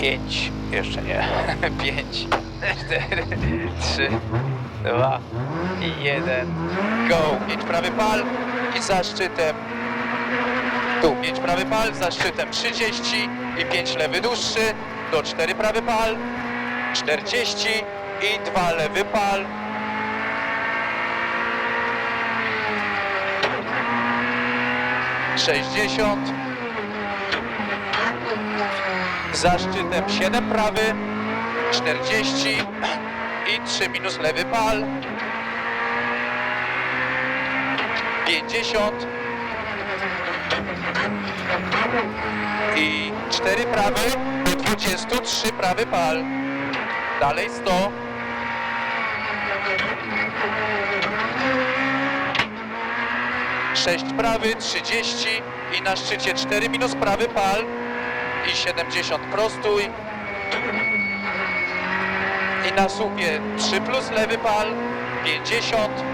Pięć, jeszcze nie. Pięć, cztery, trzy, dwa i jeden. Go! Pięć prawy pal i za szczytem. Tu pięć prawy pal, za szczytem 30 i pięć lewy dłuższy. Do cztery prawy pal, 40 i dwa lewy pal. Sześćdziesiąt. Za szczytem 7 prawy, 40 i 3 minus lewy pal. 50 i 4 prawy, do 23 prawy pal. Dalej 100. Sześć prawy, 30 i na szczycie 4 minus prawy pal i 70 prostój. I na słupie 3 plus lewy pal, 50.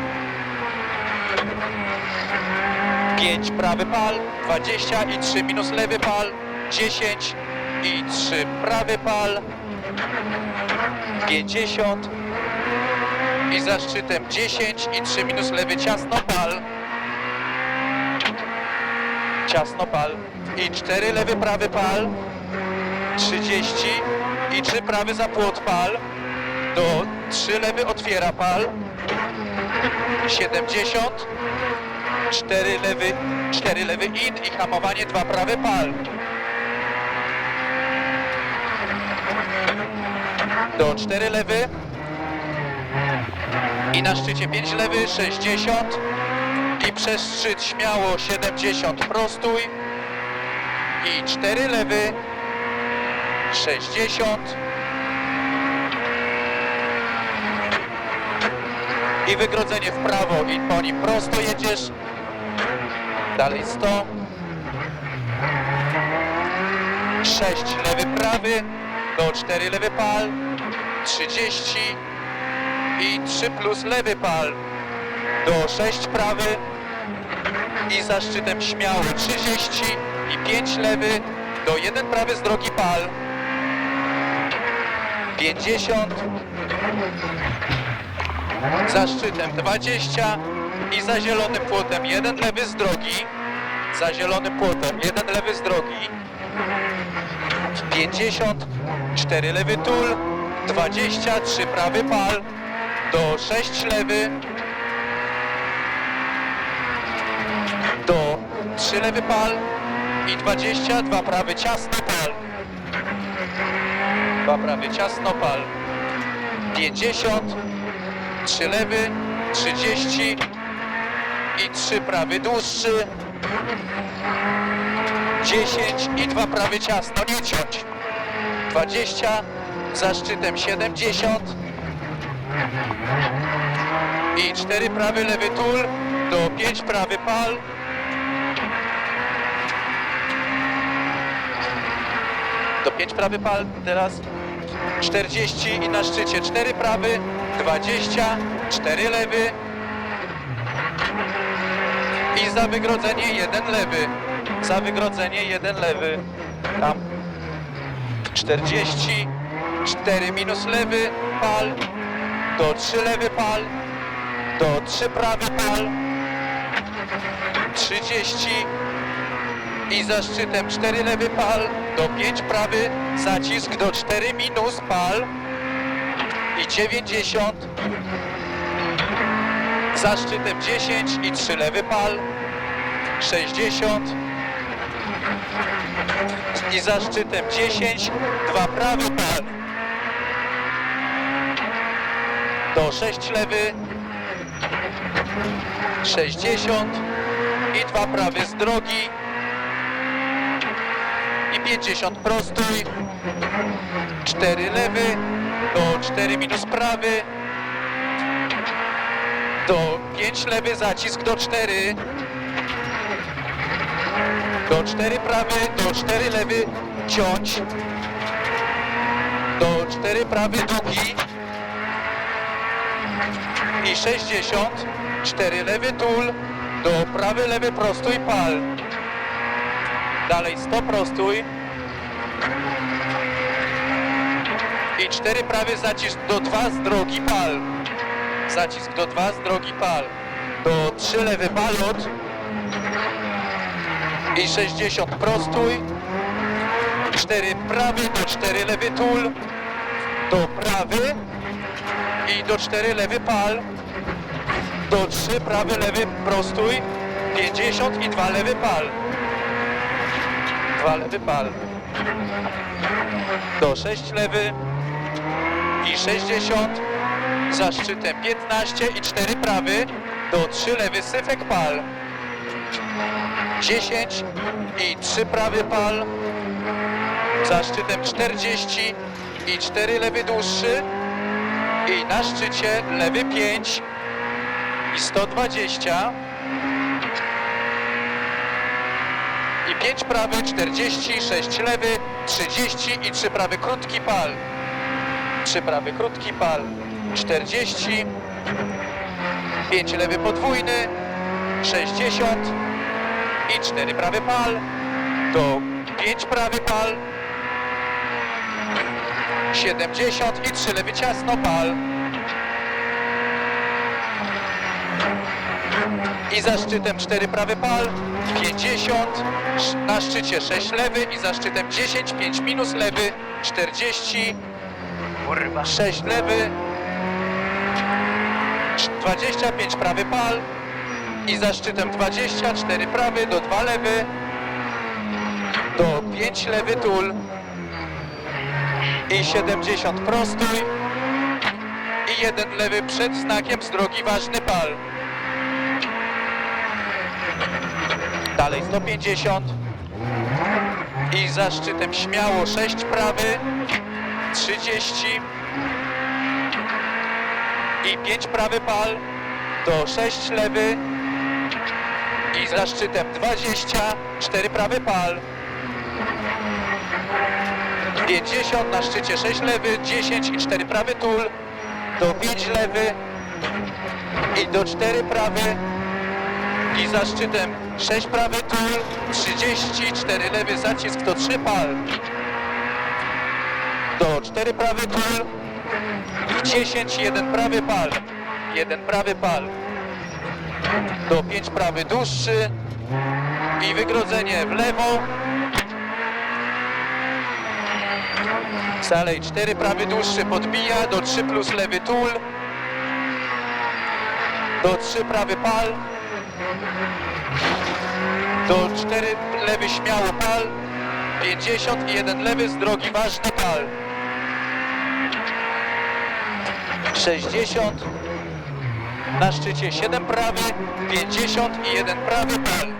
5 prawy pal, 20 i 3 minus lewy pal, 10 i 3 prawy pal, 50 i za szczytem 10 i 3 minus lewy ciasno pal, ciasno pal i 4 lewy prawy pal, 30 i 3 prawy za płot pal, do 3 lewy otwiera pal, 70 4 lewy, 4 lewy in i hamowanie 2 prawe pal. Do 4 lewy. I na szczycie 5 lewy, 60. I przez szczyt śmiało 70 prostój. I 4 lewy, 60. I wygrodzenie w prawo i po nim prosto jedziesz. Dalej 100. 6 lewy prawy, do 4 lewy pal, 30 i 3 plus lewy pal, do 6 prawy i za szczytem śmiało 30 i 5 lewy, do 1 prawy z drogi pal, 50 za szczytem 20 i za zielonym płotem jeden lewy z drogi, za zielonym płotem jeden lewy z drogi, 50, 4 lewy tul, 23 prawy pal, do 6 lewy, do 3 lewy pal i 22 prawy ciasno pal, 2 prawy ciasno pal, 50, 3 lewy, 30 i 3 prawy dłuższy, 10 i 2 prawy ciasno, nie ciąć, 20, za szczytem 70 i 4 prawy lewy tul, do 5 prawy pal, do 5 prawy pal, teraz 40 i na szczycie 4 prawy, 20, 4 lewy. I za wygrodzenie 1 lewy, za wygrodzenie 1 lewy, tam 40, 4 minus lewy, pal, do 3 lewy pal, do 3 prawy pal, 30 i za szczytem 4 lewy pal, do 5 prawy, zacisk do 4 minus pal i 90 za szczytem 10 i 3 lewy pal 60 i za szczytem 10 2 prawy pal. Do 6 lewy 60 i 2 prawy z drogi 50 prostój 4 lewy do 4 minus prawy. Do 5 lewy zacisk do 4 do 4 prawy do 4 lewy ciąć. Do 4 prawy długi. I 60 4 lewy tul do prawy lewy prostój pal dalej 100 prostój I cztery prawy zacisk do dwa z drogi pal. Zacisk do dwa z drogi pal. Do trzy lewy balot. I 60 prostój. Cztery prawy do cztery lewy tul. Do prawy. I do cztery lewy pal. Do trzy prawy lewy prostój. 50 i dwa lewy pal. Dwa lewy pal. Do 6 lewy i 60 za szczytem 15 i 4 prawy. Do 3 lewy syfek pal. 10 i 3 prawy pal za szczytem 40 i 4 lewy dłuższy. I na szczycie lewy 5 i 120 5 prawy, 40, 6 lewy, 30 i 3 prawy krótki pal. 3 prawy krótki pal, 40, 5 lewy podwójny, 60 i 4 prawy pal, do 5 prawy pal, 70 i 3 lewy ciasno pal. I za szczytem 4 prawy pal, 50, sz- na szczycie 6 lewy i za szczytem 10, 5 minus lewy, 40, kurwa, 6 lewy, sz- 25 prawy pal i za szczytem 24 prawy do 2 lewy, do 5 lewy tul i 70 prostój i jeden lewy przed znakiem z drogi ważny pal. Dalej 150 i za szczytem śmiało 6 prawy, 30 i 5 prawy pal do 6 lewy. I za szczytem 20, 4 prawy pal. 50 na szczycie 6 lewy, 10 i 4 prawy tul. Do 5 lewy. I do 4 prawy i za szczytem 6 prawy tul, 30, 4 lewy zacisk to 3 pal. Do 4 prawy tul i 10, 1 prawy pal. 1 prawy pal. Do 5 prawy dłuższy i wygrodzenie w lewo. Dalej 4 prawy dłuższy podbija, do 3 plus lewy tul. Do 3 prawy pal. Do 4 lewy śmiało pal, 50 i 1 lewy z drogi ważny pal. 60 na szczycie 7 prawy, 50 i 1 prawy pal.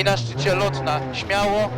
I na szczycie lotna śmiało